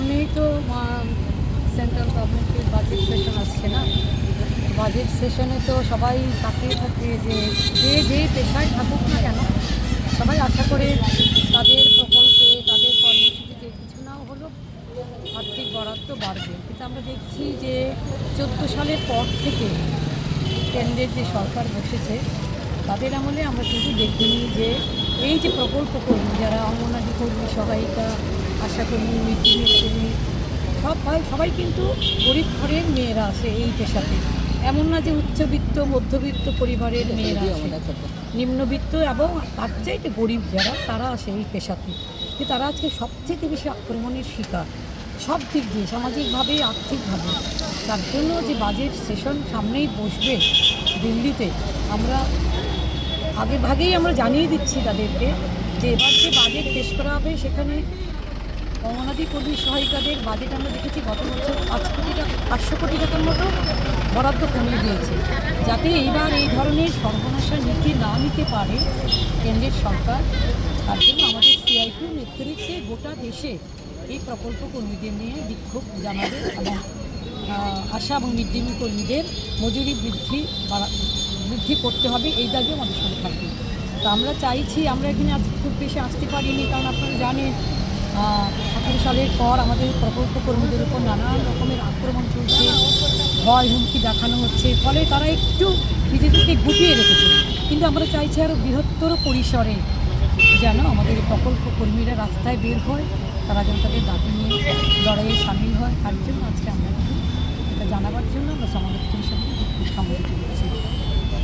সামনেই তো সেন্ট্রাল গভর্নমেন্টের বাজেট সেশন আসছে না? বাজেট সেশনে তো সবাই তাকিয়ে থাকে যে যে যে পেশায় থাকুক না কেন, সবাই আশা করে তাদের প্রকল্পে, তাদের কর্মসূচিতে কিছু না হলেও আর্থিক বরাদ্দ বাড়বে। কিন্তু আমরা দেখছি যে চোদ্দ সালের পর থেকে কেন্দ্রের যে সরকার বসেছে, তাদের আমলে আমরা কিন্তু দেখিনি যে এই যে প্রকল্প কর্মী যারা অঙ্গনাদি কর্মী, সহায়িকা আশাকর্মী মিড ডে সব কর্মী সবাই সবাই কিন্তু গরিব ঘরের মেয়েরা আসে এই পেশাতে। এমন না যে উচ্চবিত্ত মধ্যবিত্ত পরিবারের মেয়েরা আসে নিম্নবিত্ত এবং তার চাইতে গরিব যারা তারা আসে এই পেশাতে। যে তারা আজকে সবথেকে বেশি আক্রমণের শিকার। সব দিক দিয়ে সামাজিকভাবে আর্থিকভাবে। তার জন্য যে বাজেট সেশন সামনেই বসবে দিল্লিতে আমরা আগে ভাগেই আমরা জানিয়ে দিচ্ছি তাদেরকে যে এবার যে বাজেট পেশ করা হবে সেখানে অঙ্গনাদি কর্মী সহায়িকাদের বাজেট আমরা দেখেছি গত বছর পাঁচ কোটি টাকা, পাঁচশো কোটি টাকার মতো বরাদ্দ কমিয়ে দিয়েছে। যাতে এইবার এই ধরনের সর্বনাশা নীতি না নিতে পারে কেন্দ্রের সরকার, তার জন্য আমাদের সিআইপি নেতৃত্বে গোটা দেশে এই প্রকল্প কর্মীদের নিয়ে বিক্ষোভ জানাবে এবং আশা এবং মিড ডে মিল কর্মীদের মজুরি বৃদ্ধি বৃদ্ধি করতে হবে এই দাবিও আমাদের সঙ্গে থাকবে তো আমরা চাইছি, আমরা এখানে আজ খুব বেশি আসতে পারিনি, কারণ আপনারা জানেন আঠারো সালের পর আমাদের প্রকল্প কর্মীদের উপর নানান রকমের আক্রমণ চলছে, ভয় হুমকি দেখানো হচ্ছে, ফলে তারা একটু নিজেদেরকে গুটিয়ে রেখেছে। কিন্তু আমরা চাইছি আরও বৃহত্তর পরিসরে যেন আমাদের প্রকল্প কর্মীরা রাস্তায় বের হয়, তারা যেন তাদের দাবি নিয়ে লড়াইয়ে সামিল হয়। তার জন্য আজকে আমরা এটা জানাবার জন্য আমরা সমালোচনার সাথে সংযুক্ত করেছি